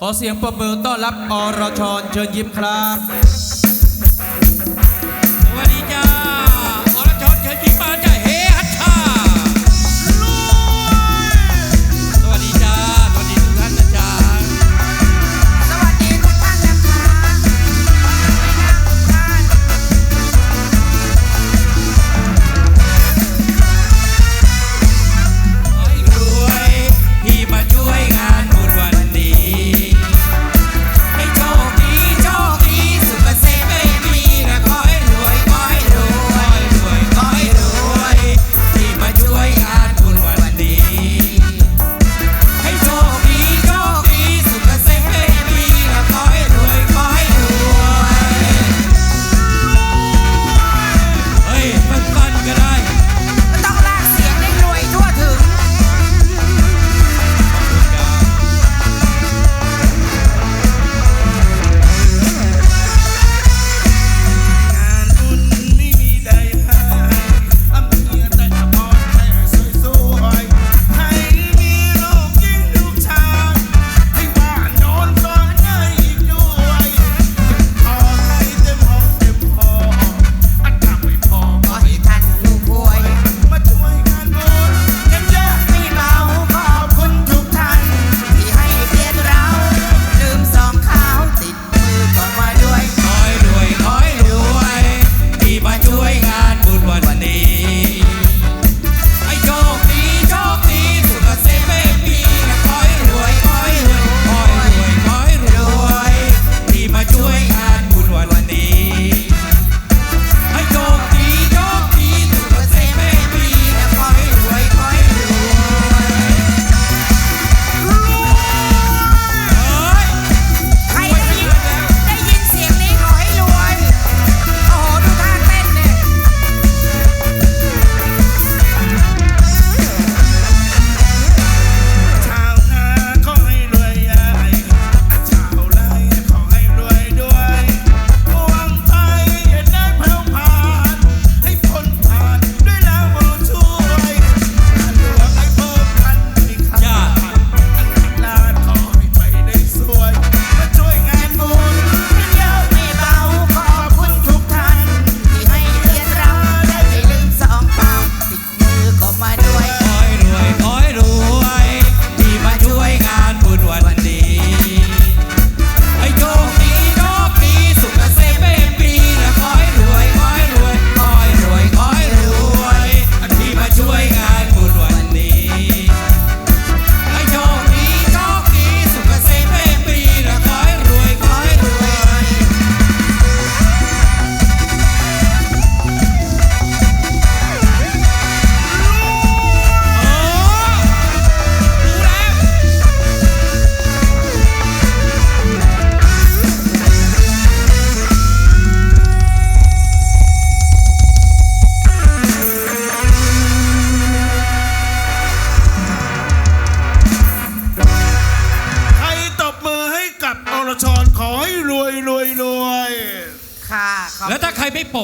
ขอเสียงประมือต้อนรับอรชรเชิญยิ้มครับ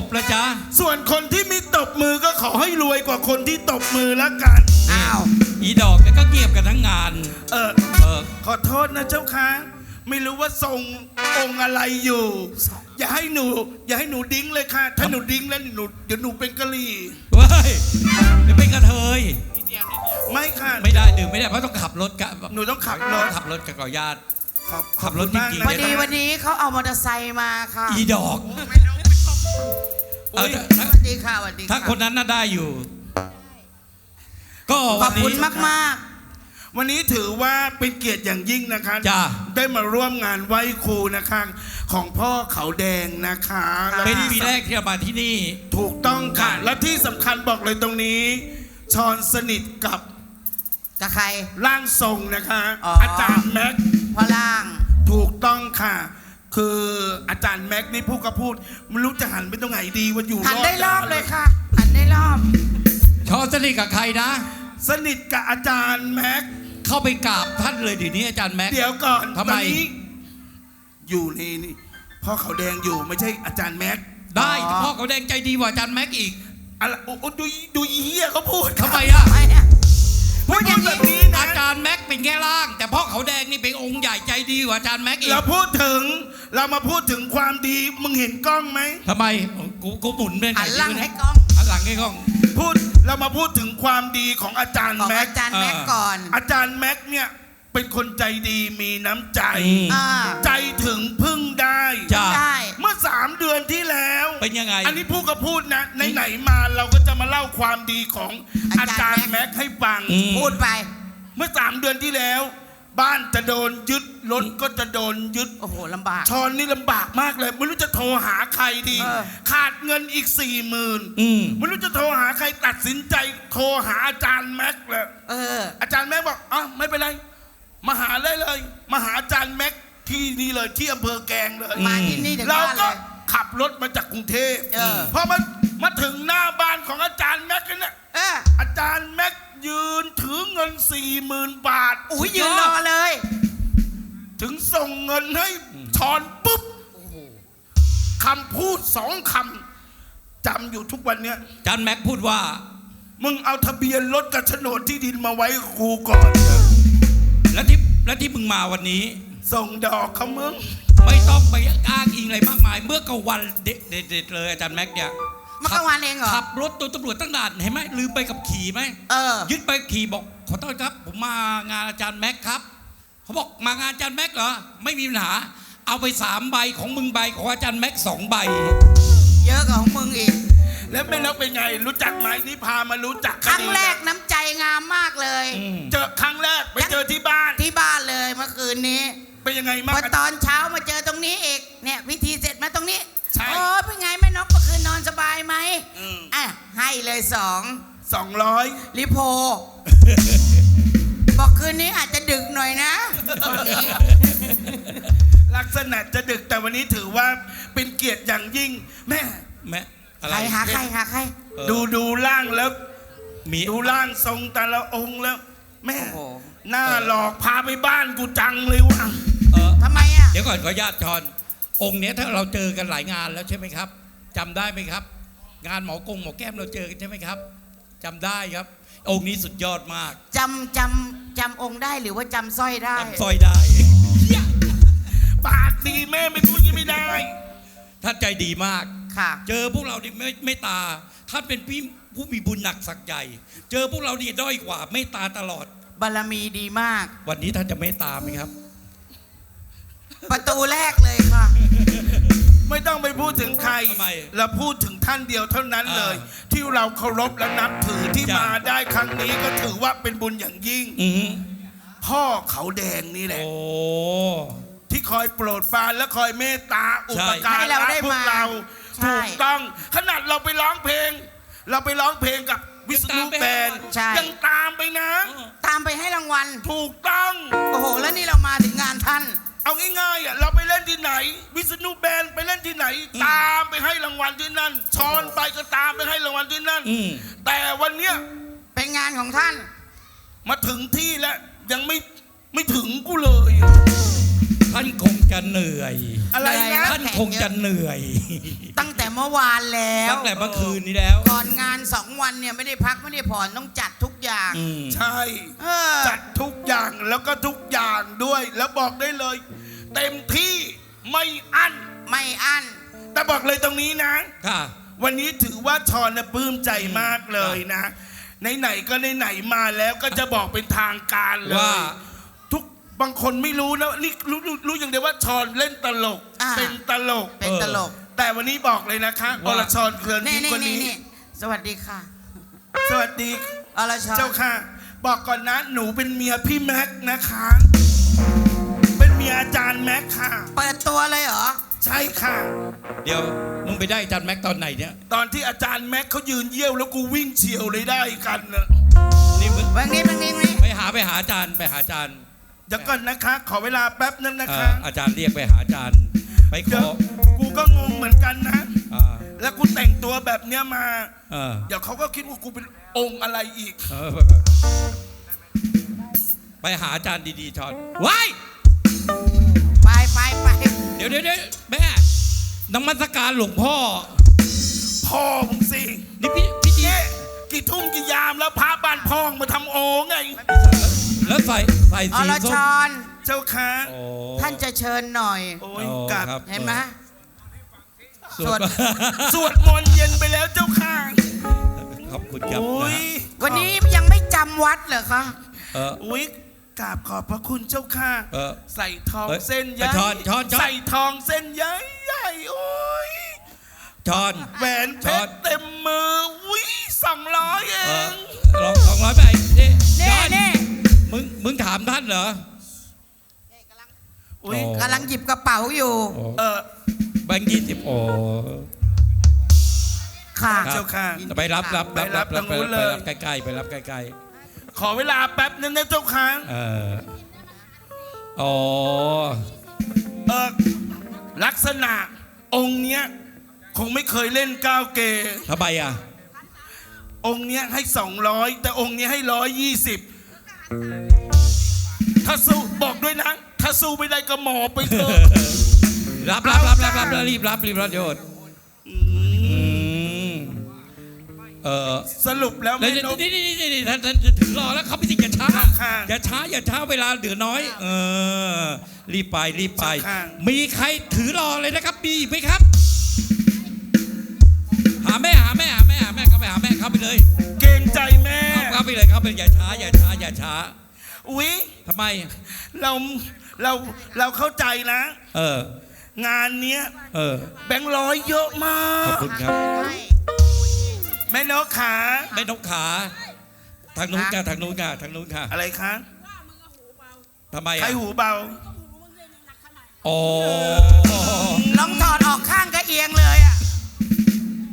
บละจ๊ะ ส่วนคนที่มีตบมือก็ขอให้รวยกว่าคนที่ตบมือละกัน อ้าว อีดอกแล้วก็เงียบกันทั้งงาน เออ เออ ขอโทษนะเจ้าค่ะไม่รู้ว่าทรงองค์อะไรอยู่ อย่าให้หนู อย่าให้หนูดิ้งเลยค่ะ ถ้าหนูดิ้งแล้วหนูเดี๋ยวหนูเป็นกะหรี่เว้ยเดี๋ยวเป็นกระเทย ไม่ค่ะ ไม่ได้ดื่มไม่ได้เพราะต้องขับรถกะหนูต้องขับรถขับรถกับก่อญาติ ขอบขับรถขอคุณมากจริงๆนะพอดีวันนี้เขาเอามอเตอร์ไซค์มาค่ะ อีดอก เออุ๊อยถ้าสวัสดีค่ะสวัสดีถ้าค่ะคนนั้นน่าได้อยู่ ก็ขวัอนบนี้ คุณมากวันนี้ถือว่าเป็นเกียรติอย่างยิ่งนะคะ จ้าได้มาร่วมงานไหว้ครูนะคะ ของพ่อเขาแดงนะคะและเป็นที่ปีแรกที่เรามาที่นี่ ถูกต้องค่ะ และที่สำคัญบอกเลยตรงนี้ ชอนสนิทกับๆกับใคร ร่างทรงนะคะ อ๋ออ อาจารย์แม็ก พ่อล่าง ถูกต้องค่ะ คืออาจารย์แม็กนี่พูดก็พูดไม่รู้จะหันไปตรงไหนดีว่าอยู่หันได้รอบด้านเลยค่ะหันได้รอบ ชอสนิทกับใครนะ สนิทกับอาจารย์แม็กเข้าไปกราบท่านเลยเดี๋ยวนี้อาจารย์แม็กเดี๋ยวก่อนทำไม ตอนนี้อยู่นี่นี่พ่อเขาแดงอยู่ไม่ใช่อาจารย์แม็กได้อ๋อพ่อเขาแดงใจดีกว่าอาจารย์แม็กอีกอะไรโอ้โอ้ดูดูอีเหี้ยเขาพูดทำไมอะไม่อะ พ่อพูดอย่างแบนี้บนี้นะอาจารย์แม็กเป็นแค่ล่าง แต่พ่อเขาแดงนี่เป็นองค์ใหญ่ใจดีกว่าอาจารย์แม็กอีกเราพูดถึงเรามาพูดถึงความดีมึงเห็นกล้องไหมทำไมกูกูหมุนไปไหนหันหลังให้กล้องหันหลังให้กล้องพูดเรามาพูดถึงความดีของอาจารย์ของแม็กอาจารย์แม็กก่อน อาจารย์แม็กเนี่ย เป็นคนใจดีมีน้ำใจอืมอ่า ใจถึงพึ่งได้ จ้าได้ เมื่อสามเดือนที่แล้ว เป็นยังไง อันนี้พูดก็พูดนะไหนๆมาเราก็จะมาเล่าความดีของอาอาจาจารรย์ย์แม็กให้ฟัง อืม พูดไป เมื่อสามเดือนที่แล้ว บ้านจะโดนยึดรถก็จะโดนยึด โอ้โหลำบาก ชอนนี่ลำบากมากเลย ไม่รู้จะโทรหาใครดี เออ ขาดเงินอีกสี่หมื่นอืม ไม่รู้จะโทรหาใครตัดสินใจ โทรหาอาจารย์แม็กเลย เออ อาจารย์แม็กบอกอะไม่เป็นไร มาหาเลยเลย มาหาอาจารย์แม็กที่นี่เลยที่อำเภอแกลงเลยมาที่นี่ถึงเราบ้านเลก็ย ขับรถมาจากกรุงเทพเออ พอมามาถึงหน้าบ้านของอาจารย์แม็กเนี่ยเอออาจารย์แม็กยืนถือเงินสี่หมื่นบาทอุ้ยยืนรอเลย ถึงส่งเงินให้ชอนปุ๊บคำพูดสองคำจำอยู่ทุกวันเนี้ยอาจารย์แม็กพูดว่า มึงเอาทะเบียนรถกับโฉนดที่ดินมาไว้กับกูก่อน แล้วที่แล้วที่มึงมาวันนี้ ส่งดอกเขามึง ไม่ต้องไปอ้างอิงอะไรมากมาย เมื่อกลางวันเด็ดเด็ดๆเลยอาจารย์แม็กเนี่ยเมื่อกลางวันเองเหรอ ขับรถตัวตำรวจตั้งด่านเห็นไหมลืมไปกับขี่ไหมเออ ยึดไปขี่บอกขอโทษครับ ผมมางานอาจารย์แม็กครับ เขาบอกมางานอาจารย์แม็กเหรอ ไม่มีปัญหา เอาไปสามใบของมึงใบของอาจารย์แม็กสองใบ เยอะกว่าของมึงอีก แล้วไม่แล้วเป็นไง รู้จักไหมนี่พามารู้จักครั้งแรกน้ำใจงามมากเลยอืมเจอครั้งแรกไปเจอที่บ้านที่บ้านเลยเมื่อคืนนี้เป็นยังไงพมากอตอนเช้ามาเจอตรงนี้อีกเนี่ยพิธีเสร็จมาตรงนี้ใช่โอ้เป็นไงแม่นกเมื่อคืนนอนสบายไหมอืมอะให้เลยสองสองร้อยลิโพบอกคืนนี้อาจจะดึกหน่อยนะคนนี้ลักษณะจะดึกแต่วันนี้ถือว่าเป็นเกียรติอย่างยิ่งแม่แม่ อะไร ใครหาใครหาใคร เออ ดูดูร่างแล้ว มี ดูร่างทรงแต่ละองค์แล้ว แม่โอ้โห หน้าหลอกพาไปบ้านกูจังเลยว่ะเออทำไมอะ เดี๋ยวก่อนขออนุญาตชอน องค์เนี้ยถ้าเราเจอกันหลายงานแล้วใช่ไหมครับจำได้ไหมครับ งานหมอกงหมอแก้มเราเจอกันใช่ไหมครับจำได้ครับ องค์นี้สุดยอดมากจำจำจำองค์ได้หรือว่าจำสร้อยได้ จำสร้อยได้ ปากดีแม่ไม่พูดอยังนี้ไม่ได้ ท่านใจดีมาก ค่ะ เจอพวกเรานี่ไม่ไม่ตา ท่านเป็นพี่ผู้มีบุญหนักสักใหญ่ เจอพวกเรานี่ด้อยกว่า ไม่ตาตลอด บารมีดีมาก วันนี้ท่านจะไม่ตามไหมครับ ประตูแรกเลยค่ะ ไม่ต้องไปพูดถึงใครทำไมเราพูดถึงท่านเดียวเท่านั้นเลย อ่าที่เราเคารพและนับถือที่จ้ะมาได้ครั้งนี้ก็ถือว่าเป็นบุญอย่างยิ่ง อืมพ่อเขาแดงนี่แหละ โอ้ ที่คอยโปรดปรานและคอยเมตตาอุปการให้เราได้พวกมา เรา ใช่ถูกต้อง ขนาดเราไปร้องเพลง เราไปร้องเพลงกับวิษณุแบนด์ใช่ ยังตามไปนะ ตามไปให้รางวัล ถูกต้อง โอ้โห แล้วนี่เรามาถึงงานท่าน เอาง่ายๆอะเราไปเล่นที่ไหน วิษณุแบนด์ไปเล่นที่ไหน ตามไปให้รางวัลที่นั่นช้อนไปก็ตามไปให้รางวัลที่นั่นอืม แต่วันเนี้ยเป็นงานของท่าน มาถึงที่แล้วยังไม่ไม่ถึงกูเลย ท่านคงจะเหนื่อย อะไรเหนื่นะอยท่านคงจะเหนื่อย ตั้งแต่เมื่อวานแล้วตั้งแต่เมื่อคืนนี้แล้ว ก่อนงานสองวันเนี่ยไม่ได้พักไม่ได้ผ่อนต้องจัดทุกอย่างอืมใช่เออจัดทุกอย่างแล้วก็ทุกอย่างด้วย แล้วบอกได้เลย เต็มที่ไม่อั้นไม่อั้นแต่บอกเลยตรงนี้นะค่ะวันนี้ถือว่าชอนนะปลื้มใจมากเลยนะไหนๆก็ไหนๆมาแล้วก็จะบอกเป็นทางการเลยว่าทุก บางคนไม่รู้นะนี่รู้รู้รู้อย่างเดียวว่าชอนเล่นตลก อ่า เป็นตลก เป็นตลกแต่วันนี้บอกเลยนะคะอว่า รชรเคลือนนี่ทิพย์นี่คนนี่นี้ นี่สวัสดีค่ะสวัสดี อรชรเจ้าค่ะ บอกก่อนนะ หนูเป็นเมียพี่แม็กนะคะ เป็นเมียอาจารย์แม็กค่ะ เปิดตัวเลยเหรอ ใช่ค่ะ เดี๋ยวมึงไปได้อาจารย์แม็กตอนไหนเนี่ย ตอนที่อาจารย์แม็กเขายืนเยี่ยวแล้วกูวิ่งเฉียวเลยได้กันนะนี่มึงบางนี้บางนี้บางนี้ไปหาไปหาอาจารย์ไปหาอาจารย์ เดี๋ยวก่อนนะคะ ขอเวลาแป๊บนึงนะเอ่คะออาจารย์เรียกไปหาอาจารย์ ไปขเดี๋ยอวกูก็งงเหมือนกันนะ อ่าแล้วกูแต่งตัวแบบเนี้ยมา เออเดี๋ยวเขาก็คิดว่ากูเป็นองค์อะไรอีก เออไปหาอาจารย์ดีๆชอนว้ายไปไปไปเดี๋ยวเดี๋ยวเดี๋ยวแม่นมัสการหลวงพ่อพ่อมึงสินี่พี่พี่ดีเนี่ยกี่ทุ่มกี่ยามแล้วพระบ้านพ่องมาทำโอไง แล้วใส่ใส่อสีรส้ชมรเจ้าค่ะโอ้ท่านจะเชิญหน่อย โอ้ยโอ้กลับ ครับเห็นไหม สวด สวดมนต์เย็นไปแล้วเจ้าค่ะขอบคุณครับโอ้นะยฮะวันนี้ยังไม่จำวัดเหรอคะเออ อุ้ยกราบขอบพระคุณเจ้าค่ะเออใส่ทองเอ้ยเส้นใหญ่ช้อนช้อนช้อน ใส่ทองเส้นใหญ่ใหญ่โอ้ยจอน แหวนเพช้อชนรเต็มมืออุ้ยสองร้อยเอเอองลองสองร้อยไปนี่นี่จอนนี่ มึงมึงถามท่านเหรอ อุ้ยโอ้กำลังหยิบกระเป๋าอยู่ โอ้เออแบงค์ยี่สิบโอ้ ค่ะ เจ้าค่ะ ไปรับรับรับรับไปรับตรงนู้นเลย ไปรับใกล้ๆไปรับใกล้ขอเวลาแป๊บนึงนะเจ้าค่ะๆเอออ๋อเออลักษณะองค์เนี้ยคงไม่เคยเล่นก้าวเกย์ทำไมอะองค์เนี้ยให้ 200 แต่องค์เนี้ยให้ 120 ถ้าสู้บอกด้วยนะ ถ้าสู้ไม่ได้ก็หมอบไปเถอะ รับรับรับรับรับรีบรับรีบรับโยนอืมเออสรุปแล้วแล้วแม่นกนี่นี่นี่นี่ท่านท่านถึงรอแล้วเขาไม่ติดอย่าช้าค่ะอย่าช้าอย่าช้าเวลาเหลือน้อย เออ รีบไปรีบไปค่ะมีใครถือรอเลยนะครับมีอีกไหมครับ หาแม่หาแม่หาแม่หาแม่เข้าไปหาแม่เข้าไปเลย เกรงใจแม่เข้าเข้าไปเลยเข้าไปอย่าช้าอย่าช้าอย่าช้า อุ๊ยทำไม เราเราเราเข้าใจนะ เออ งานเนี้ยเออ แบงค์ร้อยเยอะมาขอบก คุณครับ แม่นกขา แม่นกขา ทางนู้นค่ะทางนู้นค่ะทางนู้นค่ะอะไรคะทำไมใครอะหูเบา อ๋อลองถอดออกข้างก็เอียงเลยอะ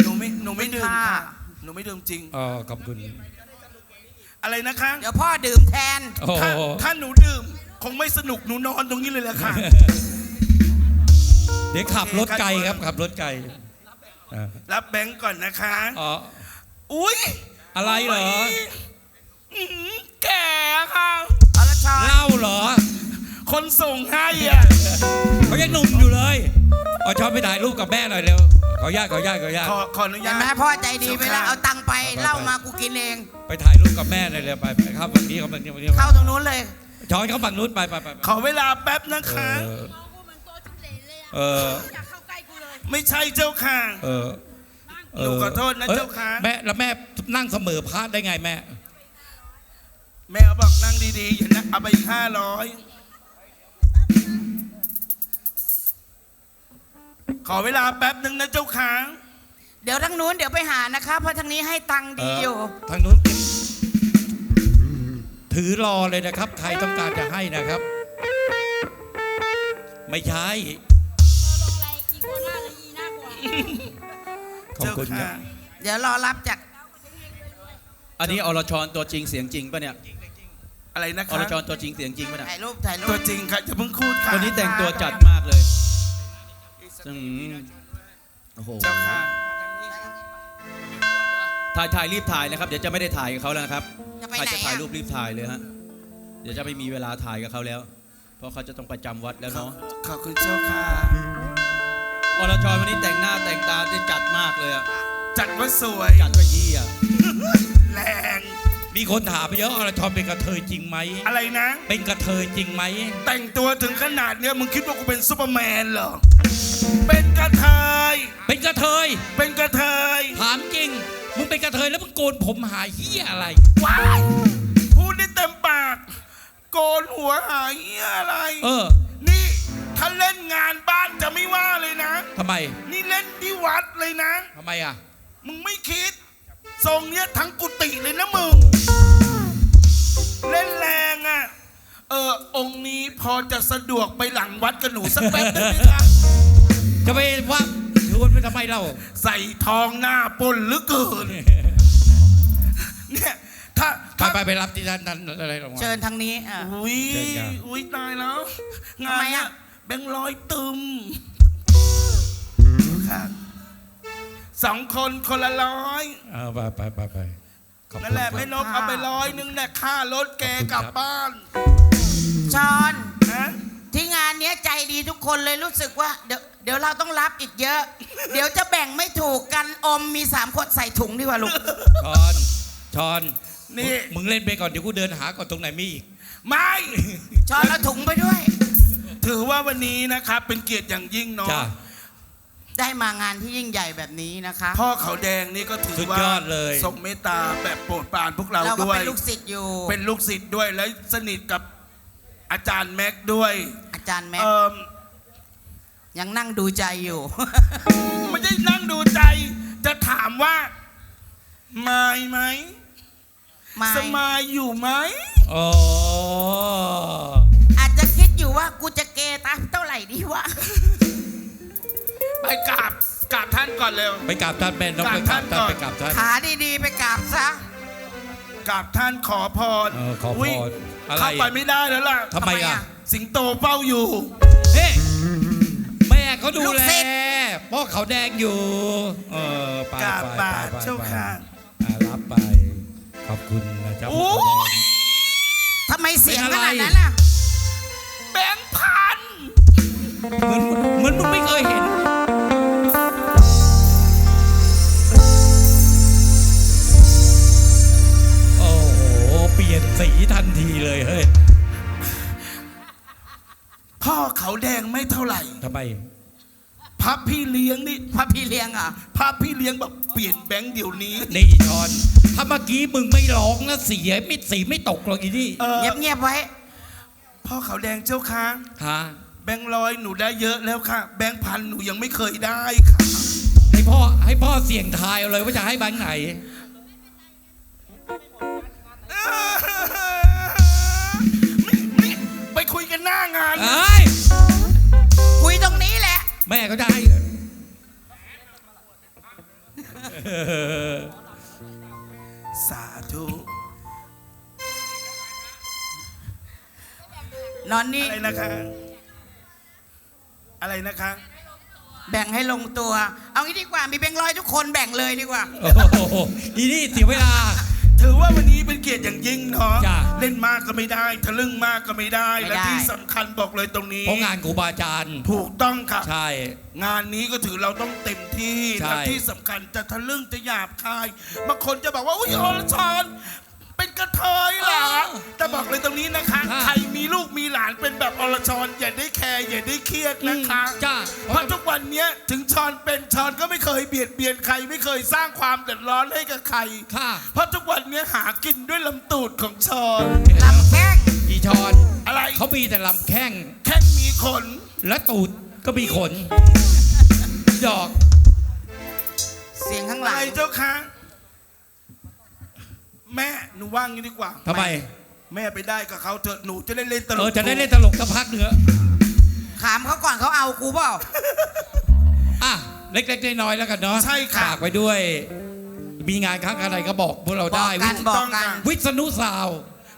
หนูไม่หนูไม่ดื่มค่ะค่ะหนูไม่ดื่มจริง อ๋อขอบคุณ อะไรนะคะเดี๋ยวพ่อดื่มแทน โอ้ถ้าถ้าหนูดื่ม คงไม่สนุกหนูนอนตรงนี้เลยแหละค่ะ เดี๋ยวขับรถไกลครับขับรถไกลอ่ารับแบงก์ก่อนนะคะ อ๋ออุ้ยอะไรเหรออื้อหือแก่ค่ะ อรชรเหล้าเหรอคนส่งให้อะ เขายังหนุ่มอยู่เลยเอาชอบไปถ่ายรูปกับแม่หน่อยเร็ว ขออนุญาตขออนุญาตขออนุญาตขอขออนุเห็ญานต ไหมพ่อใจดีไปแล้วเอาตังค์ไปไปไปเหล่ามากูกินเอง ไปถ่ายรูปกับแม่หน่อยเร็วไปไปครับวันนี้เขาวันนี้วันนี้เข้าตรงนู้นเลย ช้อนเขาฝั่งนู้นไปไปไปไปขอเวลาแป๊บนะคะเออเอออยากเข้าใกล้กูเลย ไม่ใช่เจ้าค่ะ เออหนูขอโทษนะอ้ยเจ้าค่ะ แม่แล้วแม่นั่งเสมอพระได้ไงแม่ แม่บอกนั่งดีๆอย่านะเอาไปอีกห้าร้อย อเวลาแป๊บนึงนะเจ้าค่ะเดี๋ยวทางนู้นเดี๋ยวไปหานะคะ เพราะทางนี้ให้ตังค์ดีอยู่เทางนู้นถือรอเลยนะครับ ใครต้องการจะให้นะครับ ไม่ใช่ลงอะไรอีกคนหน้าเลยอีหน้ากว่าขอบเจ้าคุณคค่ะรับเดี๋ยวรอรับจากอันนี้อรชรตัวจริงเสียงจริงปะเนี่ยอะไรนะอคะรชรตัวจริงเสียงจริงปะเนี่ยถ่ายรูปถ่ายรูตัวปจริงค่ะอย่าเพิ่งคูดค่ะวันนี้แต่งตัวจัดมากเลย อืมโอ้โหเจ้าค่ะถ่ายถ่ายรีบถ่ายนะครับ เดี๋ยวจะไม่ได้ถ่ายกับเขาแล้วนะครับจะไปใครไหนจะถ่ายอะรูปรีบถ่ายเลยฮะ เดี๋ยวจะไม่มีเวลาถ่ายกับเขาแล้ว เพราะเขาจะต้องประจำวัดแล้วเนาะ ขอบคุณเจ้าค่ะ อรชรวันนี้แต่งหน้าแต่งตาได้จัดมากเลยอะจัดว่าสวย จัดว่าเยี่ยแรง มีคนถามไปเยอะอรชรเป็นกระเทยจริงไหม อะไรนะ เป็นกระเทยจริงไหม แต่งตัวถึงขนาดเนี้ยมึงคิดว่ากูเป็นซูเปอร์แมนเหรอ เป็นกระเทย เป็นกระเทย เป็นกระเทย ถามจริง มึงเป็นกระเทยแล้วมึงโกนผมหาเหี้ยอะไร ว้ายพูดได้เต็มปาก โกนหัวหายอะไร เออ นี่ถ้าเล่นงานบ้านจะไม่ว่าเลยนะ ทำไม นี่เล่นที่วัดเลยนะ ทำไมอะ มึงไม่คิด ทรงเนี้ยทั้งกุฏิเลยนะมึง เล่นแรงอะ เออองค์นี้พอจะสะดวกไปหลังวัดกับหนูสักแป๊บได้ไหมคะจะไปว่าชวนไปทำไมเราใส่ทองหน้าปนเหลือเกิน เนี่ยถ้าไปถ้าไปไปรับที่ท่านนั้นอะไรลงมาเชิญทางนี้อะ อุ้ยเชิญครับ อุ้ยตายแล้ว งาทำนไมเนี้อะยแบงค์ร้อยตึมค่ะ สองคนคนละร้อยเอาไปไปไปไปขอบคุณนั่นแหละครับแม่นกเอาไปร้อยนึงเนี่ยค่ารถแกกลับบ้านชอนนะที่งานเนี้ยใจดีทุกคนเลยรู้สึกว่า เดี๋ยวเดี๋ยวเราต้องรับอีกเยอะ เดี๋ยวจะแบ่งไม่ถูกกันอมมีสามขวดใส่ถุงดีกว่าลูกช้อนช้อนนี่มึงเล่นไปก่อนเดี๋ยวกูเดินหาก่อนตรงไหนมีอีก ไม่ช้อนเอาถุงไปด้วย ถือว่าวันนี้นะครับเป็นเกียรติอย่างยิ่งเนาะจ้า ได้มางานที่ยิ่งใหญ่แบบนี้นะคะ พ่อเขาแดงนี่ก็ถือสุดว่ายอดเลย ทรงเมตตาแบบโปรดปรานพวกเราเราก็ด้วย เป็นลูกศิษย์อยู่ เป็นลูกศิษย์ด้วยและสนิทกับอาจารย์แม็กด้วยอาจารย์แม็กเอ่อยังนั่งดูใจอยู่ ไม่ใช่นั่งดูใจ จะถามว่ามายไหมไม่สมายอยู่ไหมอ๋ออาจจะคิดอยู่ว่ากูจะเกตาเท่าไหร่ดีวะ ไปกราบกราบท่านก่อนเร็ว ไปกราบท่านแม่น้องไปกราบท่านไปกราบท่านขาดีๆ ไปกราบซะกราบท่านขอพรเออขอพรยอะไรเข้าไปไม่ได้แล้วล่ะทำไมอะ สิงโตเฝ้าอยู่ เฮ้แม่เขาดูลูกแลศิษย์พ่อเขาแดงอยู่ เออไปกราบไปบาทไปเจ้าไปค่ะอ่ารับไป ขอบคุณนะจ๊ะโอ้พ่อเขาแดงทำไมเสียงเป็นขอะไรนาดนั้นล่ะ แบงค์พันเหมือนเหมือนมึงไม่เคยเห็น สีทันทีเลยเฮ้ยพ่อเขาแดงไม่เท่าไหร่ทำไมพับพี่เลี้ยงนี่พระพี่เลี้ยงเหรอะพับพี่เลี้ยงแบบเปลี่ยนแบงค์เดี๋ยวนี้นี่ชอน ถ้าเมื่อกี้มึงไม่ร้องนะเสียไม่สีไม่ตกหรอกอีนี่เออเงียบๆไว้ พ่อเขาแดงเจ้าค่ะฮะแบงค์ร้อยหนูได้เยอะแล้วค่ะ แบงค์พันหนูยังไม่เคยได้ค่ะให้พ่อให้พ่อเสี่ยงทายเอาเลยว่าจะให้แบงค์ไหน เอ้ย คุยตรงนี้แหละ แม่ก็จะให้สาธุ นอนนี่อะไรนะคะ อะไรนะคะ แบ่งให้ลงตัว เอางี้ดีกว่า มีแบงค์ร้อยทุกคนแบ่งเลยดีกว่า โอ้โหอีนี่เสียเวลา ถือว่าวันนี้เป็นเกียรติอย่างยิ่งเนาะจ้ะ เล่นมากก็ไม่ได้ทะลึ่งมากก็ไม่ได้ ไม่และได้ ที่สำคัญบอกเลยตรงนี้ เพราะงานครูบาอาจารย์ ถูกต้องค่ะ ใช่ งานนี้ก็ถือเราต้องเต็มที่ ใช่ และที่สำคัญจะทะลึ่งจะหยาบคายบางคนจะบอกว่า อุ้ยอรชรเป็นกระเทยเหรอแต่บอกเลยตรงนี้นะคะ ใคร มีลูกมีหลานเป็นแบบอรชรอย่าได้แคร์อย่าได้เครียดนะคะจ้าเพราะทุกวันเนี้ยถึงชอนเป็นชอนก็ไม่เคยเบียดเบียนใคร ไม่เคยสร้างความเดือดร้อนให้กับใคร ค่ะเพราะทุกวันเนี้ยหากินด้วยลำตูดของชอนลำแข้งอีชอนอะไรเขามีแต่ลำแข้งแค่มีขน และตูดก็มีขนดอก เสียงข้างหอะลัไรงเจ้าคะแม่หนูว่างงี้ดีกว่า ทำไม แม่ไปได้กับเขาเถอะหนูจะได้เล่นตลกเออจะได้เล่นตลกสักพักเนื้อะถามเขาก่อนเขาเอากูเปล่า อะเล็กๆน้อยๆแล้วกันเนาะใช่ค่ะ ฝากไว้ด้วย มีงานครั้งอะไรก็บอกพวกเราได้บอกกันวิบอกกัน วิษณุสาว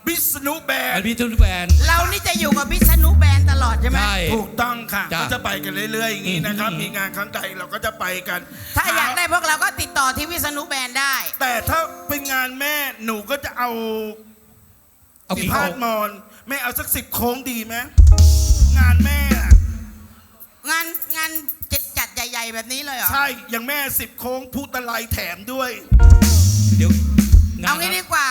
บิสนุแบอันน วิษณุแบนเรานี่จะอยู่กับพิษณุแบนตลอดใช่ไหม ใช่ ถูกต้องค่ะจ้ะก็จะไปกันเรื่อยๆอย่างนี้นะครับ อืม มีงานครั้งใดเราก็จะไปกันถ้าอยากได้พวกเราก็ติดต่อที่วิษณุแบนได้ แต่ถ้าเป็นงานแม่หนูก็จะเอา เอาสิกี่พาโค้ดงมอนแม่เอาสักสิบโค้งดีไหมงานแม่อะงานงานจัดจัดใหญ่ ๆ แบบนี้เลยเหรอ ใช่อย่างแม่สิบโค้งพูดตะไลแถมด้วย เดี๋ยวงเอางี้ดีกว่า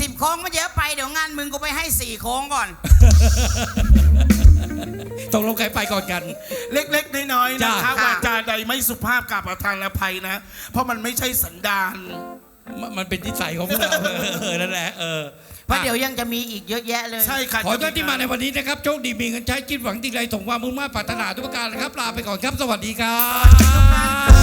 สิบโค้งมันเยอะไปเดี๋ยวงานมึงกูไปให้สี่โค้งก่อน ตกลงใครไปก่อนกัน เล็กๆน้อยๆจ้ะนะคะค่ะ วาจาใดไม่สุภาพกับประทานอภัยนะ เพราะมันไม่ใช่สันดาน มันมันเป็นนิสัยของพวกเราเออนั่นแหละเออเพราะเดี๋ยวยังจะมีอีกเยอะแยะเลย ใช่ค่ะขอเจ้าที่มาในวันนี้นะครับโชคดีมีเงินใช้คิดหวังสิ่งใดสมความมุ่งมั่นปรารถนาทุกประการนะครับลาไปก่อนครับสวัสดีครับ